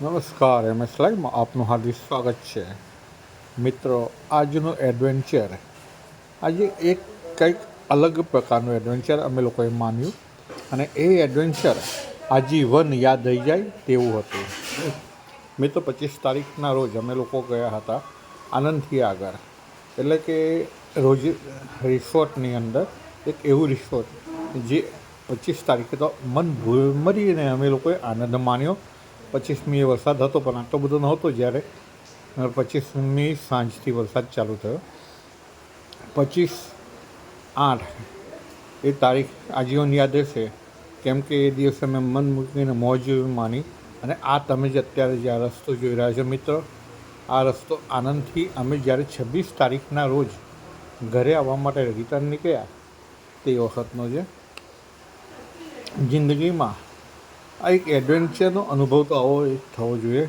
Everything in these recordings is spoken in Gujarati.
નમસ્કાર, એમ એસ લાઈવમાં આપનું હાર્દિક સ્વાગત છે. મિત્રો, આજનું એડવેન્ચર આજે એક કંઈક અલગ પ્રકારનું એડવેન્ચર અમે લોકોએ માન્યું અને એ એડવેન્ચર આજીવન યાદ રહી જાય તેવું હતું. મિત્રો, પચીસ તારીખના રોજ અમે લોકો ગયા હતા આનંદથી આગળ. એટલે કે રોજ રિસોર્ટની અંદર, એક એવું રિસોર્ટ જે પચીસ તારીખે તો મન ભૂમરીને અમે લોકોએ આનંદ માન્યો પચીસમીએ વરસાદ હતો, પણ આટલો બધો નહોતો જ્યારે. પચીસમી સાંજથી વરસાદ ચાલુ થયો. પચીસ આઠ એ તારીખ આજીવન યાદ રહેશે. કેમ કે એ દિવસે મેં મન મૂકીને મોજ માની અને આ તમે જે અત્યારે જે આ રસ્તો જોઈ રહ્યા છો મિત્રો, આ રસ્તો આનંદથી અમે જ્યારે છવ્વીસ તારીખના રોજ ઘરે આવવા માટે રિટર્ન નીકળ્યા તે વખતનો છે જિંદગીમાં આ એક એડવેન્ચરનો અનુભવ તો આવો એક થવો જોઈએ.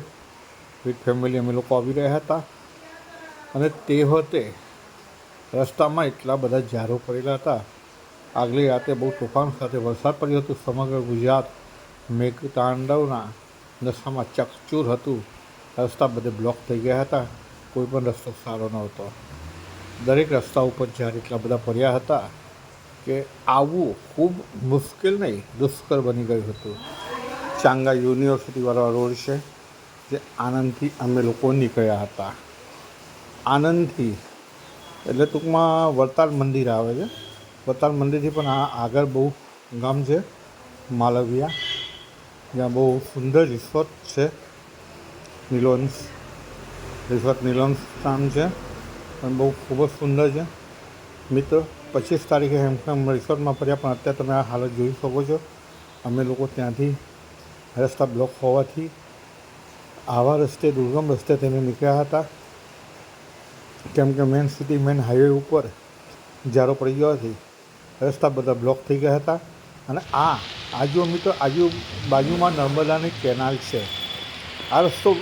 વિથ ફેમિલી અમે લોકો આવી રહ્યા હતા. અને તે વખતે રસ્તામાં એટલા બધા ઝારો પડેલા હતા. આગલી રાતે બહુ તોફાન સાથે વરસાદ પડ્યો હતો. સમગ્ર ગુજરાત મેઘ તાંડવના નશામાં ચકચૂર હતું. રસ્તા બધે બ્લોક થઈ ગયા હતા. કોઈ પણ રસ્તો સારો નહોતો. દરેક રસ્તા ઉપર ઝાડ એટલા બધા પડ્યા હતા કે આવવું ખૂબ મુશ્કેલ નહીં, દુષ્કર બની ગયું હતું. ચાંગા યુનિવર્સિટીવાળો રોડ છે જે આનંદથી અમે લોકો નીકળ્યા હતા આનંદથી એટલે ટૂંકમાં વરતાલ મંદિર આવે છે વરતાલ મંદિરથી પણ આ આગળ બહુ ગામ છે માલવિયા જ્યાં બહુ સુંદર રિસોર્ટ છે નિલોન્સ રિસોર્ટ નિલોન્સ નામ છે પણ બહુ ખૂબ જ સુંદર છે મિત્રો પચીસ તારીખે હેમખેમ રિસોર્ટમાં ફર્યા પણ અત્યારે તમે આ હાલત જોઈ શકો છો અમે લોકો ત્યાંથી રસ્તા બ્લોક હોવાથી આવા રસ્તે દુર્ગમ રસ્તે તેને નીકળ્યા હતા. કેમ કે મેન સિટી મેન હાઈવે ઉપર જારો પડી ગયોથી રસ્તા બધા બ્લોક થઈ ગયા હતા. અને આ આજુ મિત્રો આજુ બાજુમાં નર્મદાની કેનાલ છે. આ રસ્તો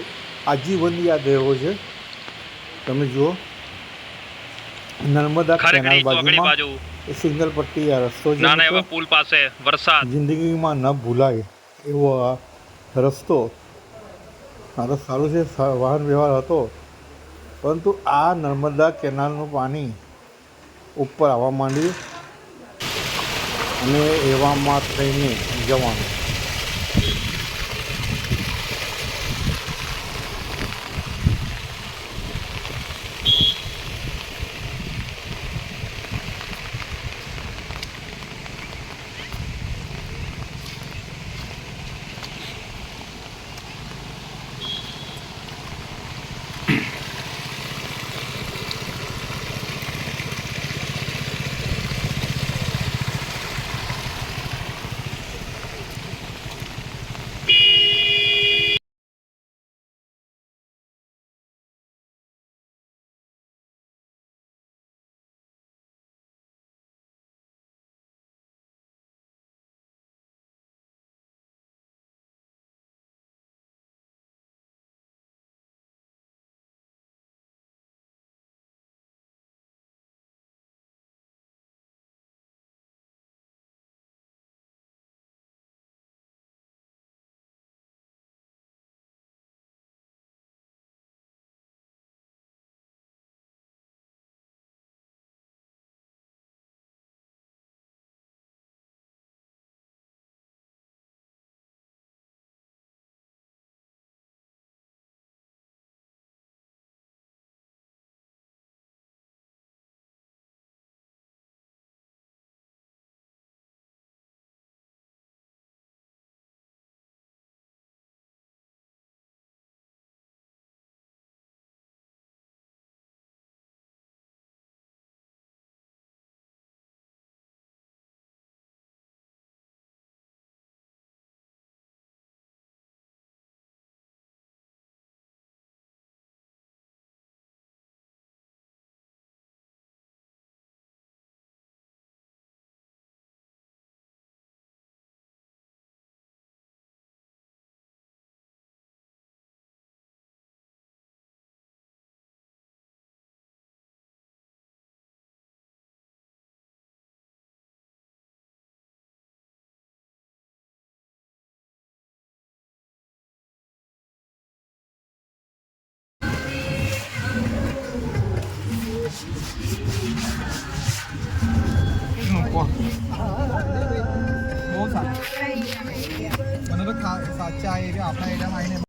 આજીવન યાદ રહેવો છે. તમે જુઓ નર્મદા કેનાલ બાજુમાં સિંગલ પટ્ટી આ રસ્તો છે પુલ પાસે વરસાદ. જિંદગીમાં ન ભૂલાય. એવો આ રસ્તો. આ તો સારું છે વાહન વ્યવહાર હતો. પરંતુ આ નર્મદા કેનાલનું પાણી ઉપર આવવા માંડ્યું અને એવામાં થઈને જવાનું. साथ मतलब साथ चाहिए भी आप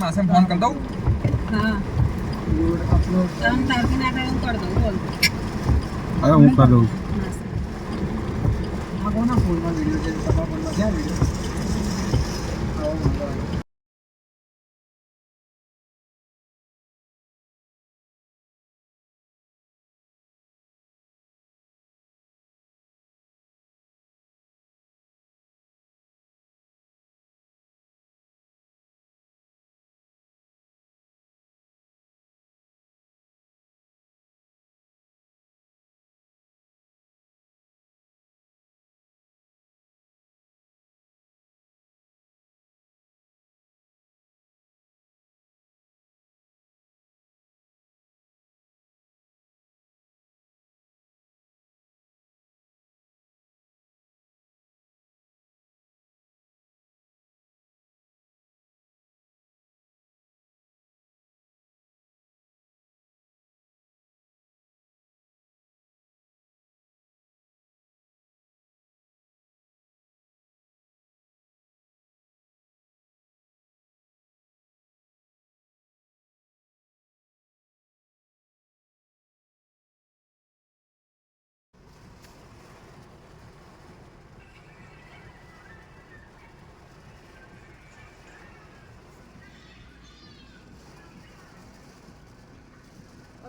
માસે ફોન કરી દઉં. હા. ત્રણ તારથી ના કરે હું કરી દઉં બોલ. હવે હું કરી દઉં. આ કોના ફોનમાં વીડિયો છે? તમારા ફોનમાં ક્યાં વીડિયો આવો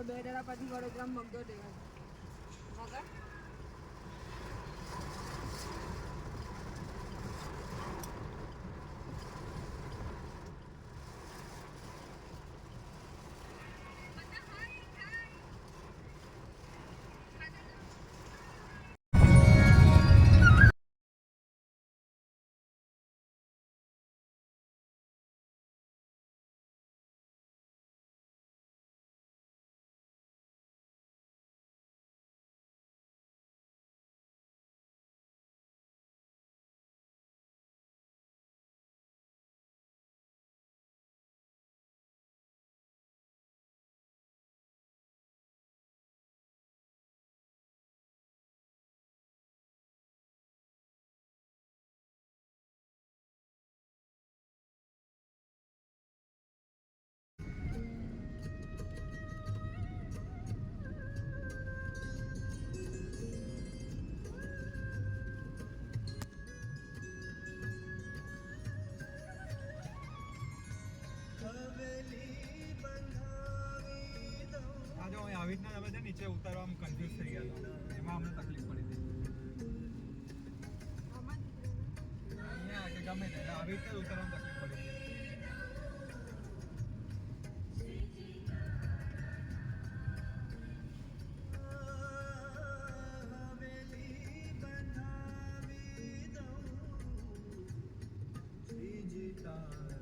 બે દાડા પછી વડોદરા મગદો રીતના અમે છે નીચે ઉતારવામાં કન્ફ્યુઝ થઈ ગયા એમાં અમને તકલીફ પડી હતી. અહીંયા કે ગમે તે આવી રીતે ઉતારવામાં તકલીફ પડી હતી. time.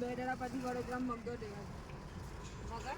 બે દાડા પછી વડોદરા મગદો લેવા મગર?